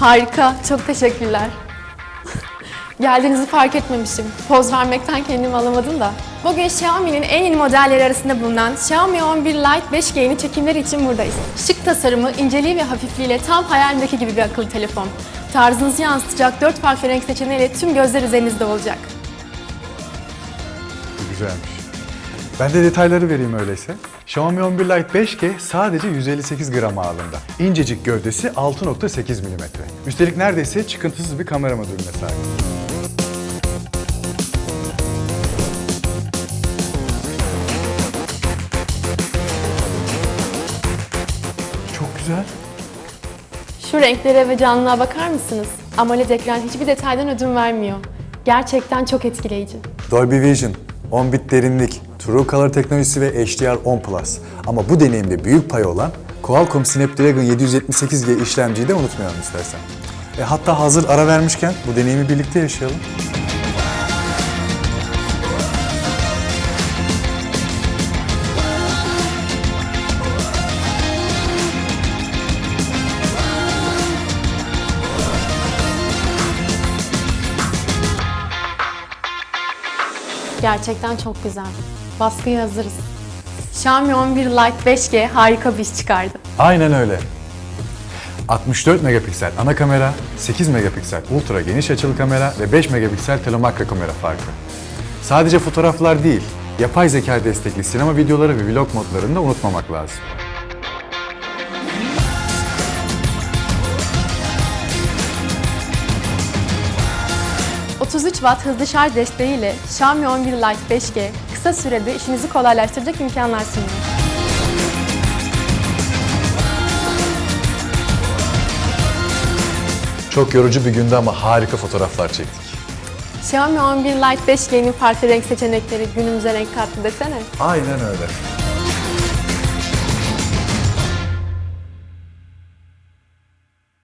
Harika, çok teşekkürler. Geldiğinizi fark etmemişim. Poz vermekten kendimi alamadım da. Bugün Xiaomi'nin en yeni modelleri arasında bulunan Xiaomi 11 Lite 5G'nin çekimleri için buradayız. Şık tasarımı, inceliği ve hafifliğiyle tam hayalimdeki gibi bir akıllı telefon. Tarzınızı yansıtacak 4 farklı renk seçeneğiyle tüm gözler üzerinizde olacak. Güzelmiş. Ben de detayları vereyim öyleyse. Xiaomi 11 Lite 5G sadece 158 gram ağırlığında. İncecik gövdesi 6.8 mm. Üstelik neredeyse çıkıntısız bir kamera modülüne sahip. Çok güzel. Şu renklere ve canlılığa bakar mısınız? AMOLED ekran hiçbir detaydan ödün vermiyor. Gerçekten çok etkileyici. Dolby Vision, 10 bit derinlik, True Color teknolojisi ve HDR 10 Plus. Ama bu deneyimde büyük pay olan Qualcomm Snapdragon 778G işlemciyi de unutmayalım istersen. E hatta hazır ara vermişken bu deneyimi birlikte yaşayalım. Gerçekten çok güzel. Baskıya hazırız. Xiaomi 11 Lite 5G harika bir iş çıkardı. Aynen öyle. 64 megapiksel ana kamera, 8 megapiksel ultra geniş açılı kamera ve 5 megapiksel telemakro kamera farkı. Sadece fotoğraflar değil, yapay zeka destekli sinema videoları ve vlog modlarını da unutmamak lazım. Cık, 33 Watt hızlı şarj desteğiyle Xiaomi 11 Lite 5G kısa sürede işinizi kolaylaştıracak imkanlar sunuyor. Çok yorucu bir gündü ama harika fotoğraflar çektik. Xiaomi 11 Lite 5G'nin farklı renk seçenekleri günümüze renk kattı desene. Aynen öyle.